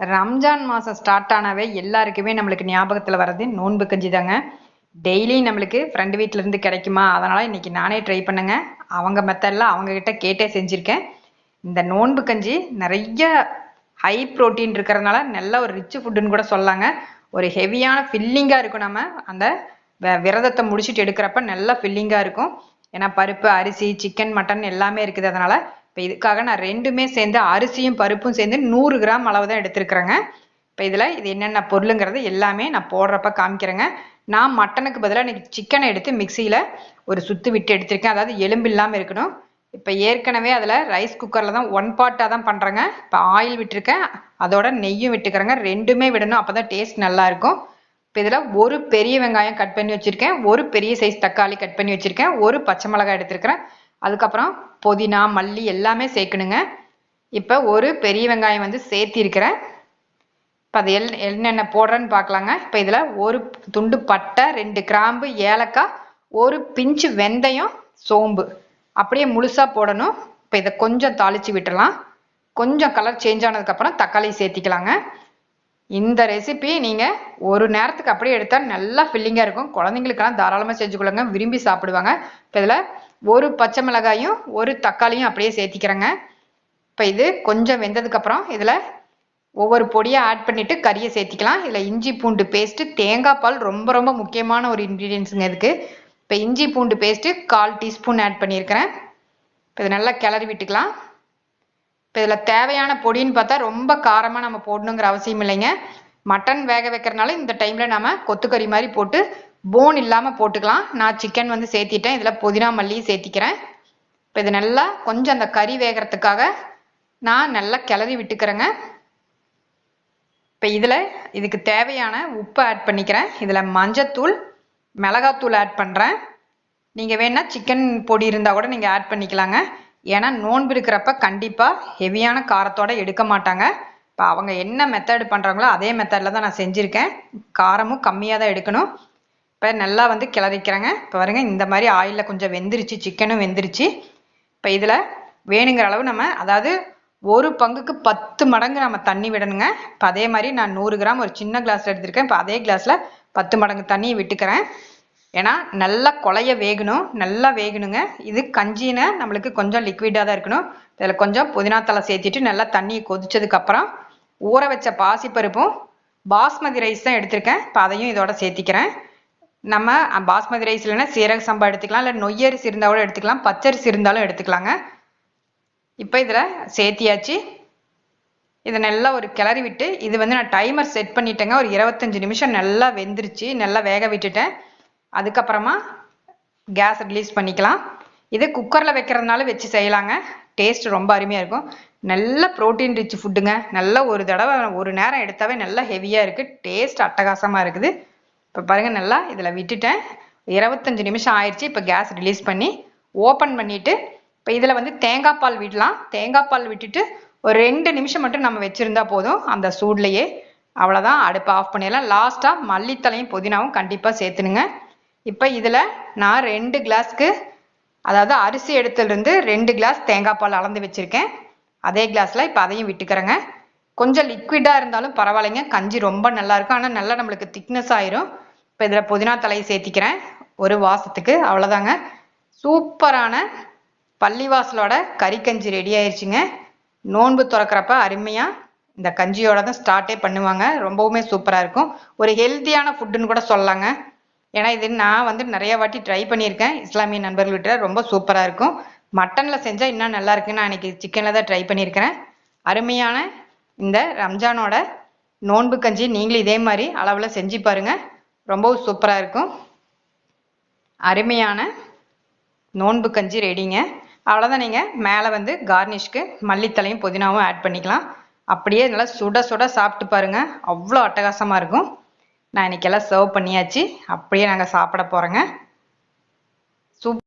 ரம்ஜான் மாதம் ஸ்டார்ட் ஆனாவே எல்லாருக்குமே நம்மளுக்கு ஞாபகத்தில் வர்றது நோன்பு கஞ்சி தாங்க டெய்லி நம்மளுக்கு ஃப்ரெண்டு வீட்டிலேருந்து கிடைக்குமா? அதனால் இன்றைக்கி நானே ட்ரை பண்ணுங்க. அவங்க மெத்தடில் அவங்கக்கிட்ட கேட்டே செஞ்சுருக்கேன். இந்த நோன்பு கஞ்சி நிறைய ஹை ப்ரோட்டீன் இருக்கிறதுனால நல்ல ஒரு ரிச் ஃபுட்டுன்னு கூட சொல்லாங்க. ஒரு ஹெவியான ஃபில்லிங்காக இருக்கும் நம்ம. அந்த விரதத்தை முடிச்சுட்டு எடுக்கிறப்ப நல்லா ஃபில்லிங்காக இருக்கும். ஏன்னா பருப்பு அரிசி சிக்கன் மட்டன் எல்லாமே இருக்குது. அதனால் இப்போ இதுக்காக நான் ரெண்டுமே சேர்ந்து அரிசியும் பருப்பும் சேர்ந்து நூறு கிராம் அளவு தான் எடுத்துருக்குறேங்க. இப்போ இதில் இது என்னென்ன பொருளுங்கிறது எல்லாமே நான் போடுறப்ப காமிக்கிறேங்க. நான் மட்டனுக்கு பதிலாக இன்றைக்கி சிக்கனை எடுத்து மிக்சியில் ஒரு சுற்று விட்டு எடுத்திருக்கேன். அதாவது எலும்பு இல்லாமல் இருக்கணும். இப்போ ஏற்கனவே அதில் ரைஸ் குக்கரில் தான் ஒன் பார்ட்டாக தான் பண்ணுறேங்க இப்போ ஆயில் விட்டுருக்கேன். அதோட நெய்யும் விட்டுக்கிறேங்க. ரெண்டுமே விடணும். அப்போ தான் டேஸ்ட் நல்லாயிருக்கும் இப்போ இதில் ஒரு பெரிய வெங்காயம் கட் பண்ணி வச்சுருக்கேன். ஒரு பெரிய சைஸ் தக்காளி கட் பண்ணி வச்சுருக்கேன். ஒரு பச்சை மிளகாய் எடுத்திருக்கிறேன். அதுக்கப்புறம் புதினா மல்லி எல்லாமே சேர்க்கணுங்க. இப்போ ஒரு பெரிய வெங்காயம் வந்து சேர்த்திருக்கிறேன். இப்போ அது எல் என்னென்ன போடுறேன்னு பார்க்கலாங்க. இப்போ இதில் ஒரு துண்டு பட்டை ரெண்டு கிராம்பு ஏலக்காய் ஒரு பிஞ்சு வெந்தயம் சோம்பு. அப்படியே முழுசாக போடணும். இப்போ இதை கொஞ்சம் தாளித்து விட்டுடலாம் கொஞ்சம் கலர் சேஞ்ச் ஆனதுக்கப்புறம் தக்காளி சேர்த்திக்கலாங்க. இந்த ரெசிபி நீங்கள் ஒரு நேரத்துக்கு அப்படியே எடுத்தால் நல்லா ஃபில்லிங்காக இருக்கும். குழந்தைங்களுக்கெல்லாம் தாராளமாக செஞ்சு கொள்ளுங்க விரும்பி சாப்பிடுவாங்க. இப்போ இதில் ஒரு பச்சை மிளகாயும் ஒரு தக்காளியும் அப்படியே சேர்த்திக்கிறேங்க. இப்போ இது கொஞ்சம் வெந்ததுக்கப்புறம் இதில் ஒவ்வொரு பொடியாக ஆட் பண்ணிவிட்டு கறியை சேர்த்திக்கலாம். இதில் இஞ்சி பூண்டு பேஸ்ட்டு தேங்காய் பால் ரொம்ப ரொம்ப முக்கியமான ஒரு இன்க்ரீடியன்ஸுங்க இதுக்கு. இப்போ இஞ்சி பூண்டு பேஸ்ட்டு கால் டீஸ்பூன் ஆட் பண்ணியிருக்கிறேன். இப்போ இது நல்லா கிளறி விட்டுக்கலாம். இப்போ இதில் தேவையான பொடின்னு பார்த்தா ரொம்ப காரமாக நம்ம போடணுங்கிற அவசியம் இல்லைங்க. மட்டன் வேக வைக்கிறனால இந்த டைமில் நம்ம கொத்துக்கறி மாதிரி போட்டு போன் இல்லாமல் போட்டுக்கலாம். நான் சிக்கன் வந்து சேர்த்திட்டேன். இதில் புதினா மல்லியும் சேர்த்திக்கிறேன். இப்போ இது நல்லா கொஞ்சம் அந்த கறி வேகிறதுக்காக நான் நல்லா கிளறி விட்டுக்கிறேங்க. இப்போ இதில் இதுக்கு தேவையான உப்பு ஆட் பண்ணிக்கிறேன். இதில் மஞ்சத்தூள் மிளகாத்தூள் ஆட் பண்ணுறேன் நீங்கள் வேணால் சிக்கன் பொடி இருந்தால் கூட நீங்கள் ஆட் பண்ணிக்கலாங்க. ஏன்னா நோன்பு இருக்கிறப்ப கண்டிப்பாக ஹெவியான காரத்தோடு எடுக்க மாட்டாங்க. இப்போ அவங்க என்ன மெத்தட் பண்ணுறாங்களோ அதே மெத்தடில் தான் நான் செஞ்சுருக்கேன். காரமும் கம்மியாக தான் எடுக்கணும். இப்போ நல்லா வந்து கிளறிக்கிறேங்க. இப்போ பாருங்க இந்த மாதிரி ஆயிலில் கொஞ்சம் வெந்துருச்சு சிக்கனும் வெந்துருச்சு. இப்போ இதில் வேணுங்கிற அளவு நம்ம அதாவது ஒரு பங்குக்கு பத்து மடங்கு நம்ம தண்ணி விடணுங்க. இப்போ அதே மாதிரி நான் நூறு கிராம் ஒரு சின்ன கிளாஸில் எடுத்திருக்கேன். இப்போ அதே கிளாஸில் பத்து மடங்கு தண்ணியை விட்டுக்கிறேன். ஏன்னா நல்லா கொலைய வேகணும் நல்லா வேகணுங்க. இது கஞ்சின்னு நம்மளுக்கு கொஞ்சம் லிக்விடாக தான் இருக்கணும். இதில் கொஞ்சம் புதினா தலை சேர்த்துட்டு நல்லா தண்ணியை கொதிச்சதுக்கப்புறம் ஊற வச்ச பாசிப்பருப்பும் பாஸ்மதி ரைஸ் தான் எடுத்திருக்கேன். இப்போ அதையும் இதோட சேர்த்திக்கிறேன். நம்ம பாஸ்மதி ரைஸ் இல்லைன்னா சீரக சம்பா எடுத்துக்கலாம் இல்லை நொய்யரிசி இருந்தால் கூட எடுத்துக்கலாம் பச்சரிசி இருந்தாலும் எடுத்துக்கலாங்க. இப்போ இதில் சேர்த்தியாச்சு. இதை நல்லா ஒரு கிளறி விட்டு இது வந்து நான் டைமர் செட் பண்ணிட்டேங்க ஒரு இருபத்தஞ்சி நிமிஷம் நல்லா வெந்துருச்சு நல்லா வேக விட்டுட்டேன். அதுக்கப்புறமா கேஸ் ரிலீஸ் பண்ணிக்கலாம். இது குக்கரில் வைக்கிறதுனால வச்சு செய்யலாங்க. டேஸ்ட் ரொம்ப அருமையாக இருக்கும். நல்ல ப்ரோட்டீன் ரிச் ஃபுட்டுங்க நல்ல ஒரு தடவை ஒரு நேரம் எடுத்தாவே நல்லா ஹெவியாக இருக்குது டேஸ்ட் அட்டகாசமாக இருக்குது. இப்போ பாருங்கள் நல்லா இதில் விட்டுட்டேன். இருபத்தஞ்சி நிமிஷம் ஆயிடுச்சு இப்போ கேஸ் ரிலீஸ் பண்ணி ஓப்பன் பண்ணிவிட்டு இப்போ இதில் வந்து தேங்காய் பால் விடலாம். தேங்காய் பால் விட்டுட்டு ஒரு ரெண்டு நிமிஷம் மட்டும் நம்ம வச்சுருந்தா போதும் அந்த சூட்லேயே. அவ்வளோதான் அடுப்பை ஆஃப் பண்ணிடலாம். லாஸ்ட்டாக மல்லித்தலையும் புதினாவும் கண்டிப்பாக சேர்த்துனுங்க இப்போ இதில் நான் ரெண்டு கிளாஸ்க்கு அதாவது அரிசி எடுத்துலேருந்து ரெண்டு கிளாஸ் தேங்காய் பால் அளந்து வச்சுருக்கேன். அதே கிளாஸில் இப்போ அதையும் விட்டுக்கிறேங்க. கொஞ்சம் லிக்விடாக இருந்தாலும் பரவாயில்லைங்க. கஞ்சி ரொம்ப நல்லாயிருக்கும். ஆனால் நல்லா நம்மளுக்கு திக்னஸ் ஆயிரும். இப்போ இதில் புதினா தலையை சேர்த்திக்கிறேன். ஒரு வாசத்துக்கு. அவ்வளோதாங்க சூப்பரான பள்ளிவாசலோட கறிக்கஞ்சி ரெடி ஆயிடுச்சுங்க நோன்பு திறக்கிறப்ப அருமையாக இந்த கஞ்சியோட தான் ஸ்டார்ட்டே பண்ணுவாங்க. ரொம்பவுமே சூப்பராக இருக்கும். ஒரு ஹெல்த்தியான ஃபுட்டுன்னு கூட சொல்லலாங்க. ஏன்னா இது நான் வந்து நிறைய வாட்டி ட்ரை பண்ணியிருக்கேன். இஸ்லாமிய நண்பர்கள் நண்பர்கள்கிட்ட ரொம்ப சூப்பராக இருக்கும். மட்டனில் செஞ்சால் இன்னும் நல்லா இருக்குன்னு நான் இன்னைக்கு சிக்கனில் தான் ட்ரை பண்ணியிருக்கிறேன். அருமையான இந்த ரம்ஜானோட நோன்பு கஞ்சி நீங்களும் இதே மாதிரி அளவில் செஞ்சு பாருங்கள் ரொம்பவும் சூப்பராக இருக்கும். அருமையான நோன்பு கஞ்சி ரெடிங்க. அவ்வளோதான் நீங்கள் மேலே வந்து கார்னிஷ்க்கு மல்லித்தலையும் புதினாவும் ஆட் பண்ணிக்கலாம். அப்படியே நல்லா சுட சுட சாப்பிட்டு பாருங்கள் அவ்வளோ அட்டகாசமாக இருக்கும். நான் இன்றைக்கெல்லாம் சர்வ் பண்ணியாச்சு. அப்படியே நாங்கள் சாப்பிட போகிறோங்க